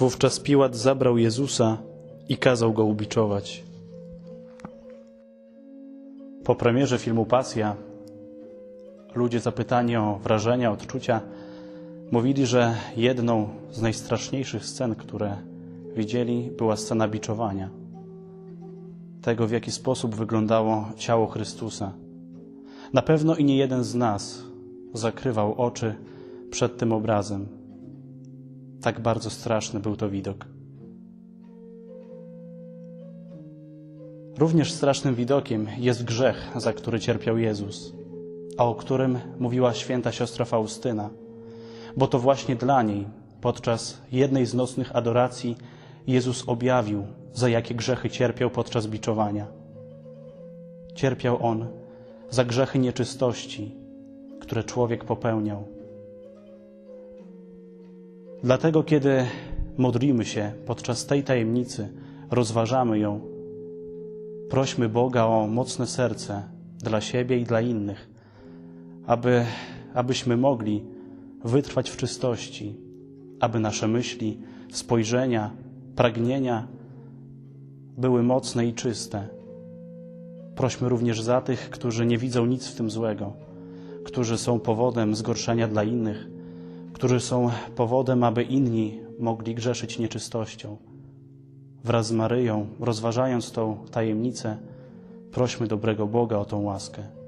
Wówczas Piłat zabrał Jezusa i kazał go ubiczować. Po premierze filmu Pasja ludzie zapytani o wrażenia, odczucia, mówili, że jedną z najstraszniejszych scen, które widzieli, była scena biczowania. Tego, w jaki sposób wyglądało ciało Chrystusa. Na pewno i nie jeden z nas zakrywał oczy przed tym obrazem. Tak bardzo straszny był to widok. Również strasznym widokiem jest grzech, za który cierpiał Jezus, a o którym mówiła święta siostra Faustyna, bo to właśnie dla niej podczas jednej z nocnych adoracji Jezus objawił, za jakie grzechy cierpiał podczas biczowania. Cierpiał On za grzechy nieczystości, które człowiek popełniał. Dlatego, kiedy modlimy się podczas tej tajemnicy, rozważamy ją, prośmy Boga o mocne serce dla siebie i dla innych, aby, abyśmy mogli wytrwać w czystości, aby nasze myśli, spojrzenia, pragnienia były mocne i czyste. Prośmy również za tych, którzy nie widzą nic w tym złego, którzy są powodem zgorszenia dla innych, którzy są powodem, aby inni mogli grzeszyć nieczystością. Wraz z Maryją, rozważając tą tajemnicę, prośmy dobrego Boga o tą łaskę.